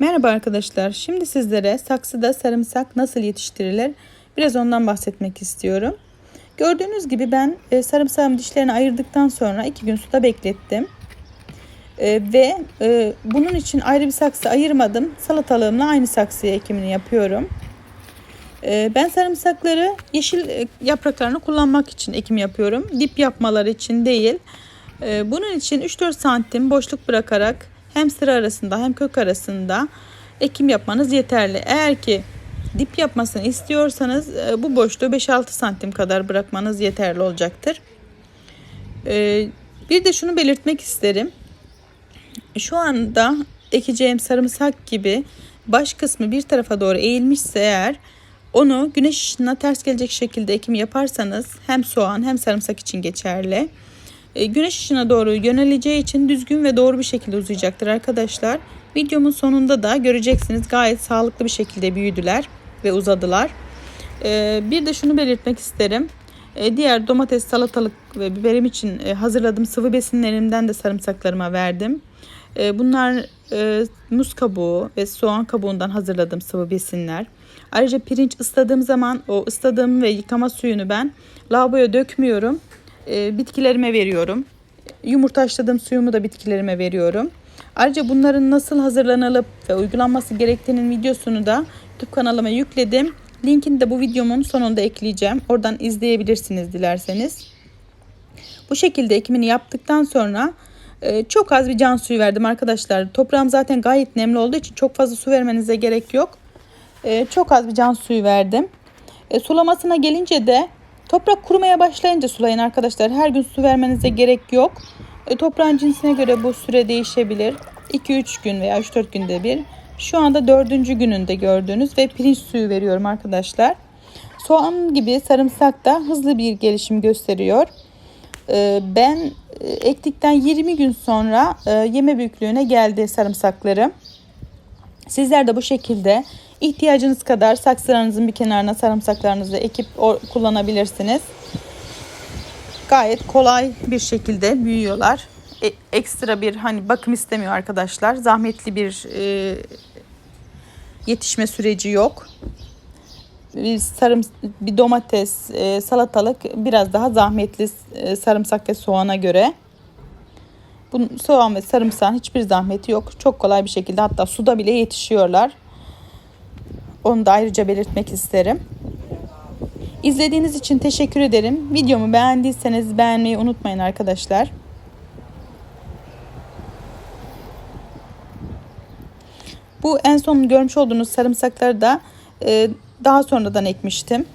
Merhaba arkadaşlar. Şimdi sizlere saksıda sarımsak nasıl yetiştirilir? Biraz ondan bahsetmek istiyorum. Gördüğünüz gibi ben e, sarımsağın dişlerini ayırdıktan sonra iki gün suda beklettim. E, ve e, bunun için ayrı bir saksı ayırmadım. Salatalığımla aynı saksıya ekimini yapıyorum. Ben sarımsakları yeşil yapraklarını kullanmak için ekim yapıyorum. Dip yapmaları için değil. Bunun için 3-4 santim boşluk bırakarak hem sıra arasında hem kök arasında ekim yapmanız yeterli. Eğer ki dip yapmasını istiyorsanız e, bu boşluğu 5-6 santim kadar bırakmanız yeterli olacaktır. E, bir de şunu belirtmek isterim. Şu anda ekeceğim sarımsak gibi baş kısmı bir tarafa doğru eğilmişse eğer onu güneş ışığına ters gelecek şekilde ekim yaparsanız hem soğan hem sarımsak için geçerli. E, güneş ışığına doğru yöneleceği için düzgün ve doğru bir şekilde uzayacaktır arkadaşlar. Videomun sonunda da göreceksiniz gayet sağlıklı bir şekilde büyüdüler ve uzadılar. E, bir de şunu belirtmek isterim. E, diğer domates, salatalık ve biberim için hazırladığım sıvı besinlerimden de sarımsaklarıma verdim. Bunlar muz kabuğu ve soğan kabuğundan hazırladığım sıvı besinler. Ayrıca pirinç ısladığım zaman o ısladığım ve yıkama suyunu ben lavaboya dökmüyorum e, bitkilerime veriyorum. Yumurta haşladığım suyumu da bitkilerime veriyorum. Ayrıca bunların nasıl hazırlanılıp ve uygulanması gerektiğinin videosunu da YouTube kanalıma yükledim. Linkini de bu videomun sonunda ekleyeceğim. Oradan izleyebilirsiniz dilerseniz. Bu şekilde ekimini yaptıktan sonra e, çok az bir can suyu verdim arkadaşlar. Toprağım zaten gayet nemli olduğu için çok fazla su vermenize gerek yok. E, çok az bir can suyu verdim. E, sulamasına gelince de Toprak kurumaya başlayınca sulayın arkadaşlar. Her gün su vermenize gerek yok. E, toprağın cinsine göre bu süre değişebilir. 2-3 gün veya 3-4 günde bir. Şu anda 4. gününde gördüğünüz ve pirinç suyu veriyorum arkadaşlar. Soğan gibi sarımsak da hızlı bir gelişim gösteriyor. E, ben e, ektikten 20 gün sonra e, yeme büyüklüğüne geldi sarımsaklarım. Sizler de bu şekilde ihtiyacınız kadar saksılarınızın bir kenarına sarımsaklarınızı ekip kullanabilirsiniz. Gayet kolay bir şekilde büyüyorlar. E, ekstra bir hani bakım istemiyor arkadaşlar. Zahmetli bir e, yetişme süreci yok. Bir sarım bir domates, e, salatalık biraz daha zahmetli e, sarımsak ve soğana göre. Bu soğan ve sarımsağın hiçbir zahmeti yok. Çok kolay bir şekilde hatta suda bile yetişiyorlar. Onu da ayrıca belirtmek isterim. İzlediğiniz için teşekkür ederim. Videomu beğendiyseniz beğenmeyi unutmayın arkadaşlar. Bu en son görmüş olduğunuz sarımsakları da e, daha sonradan ekmiştim.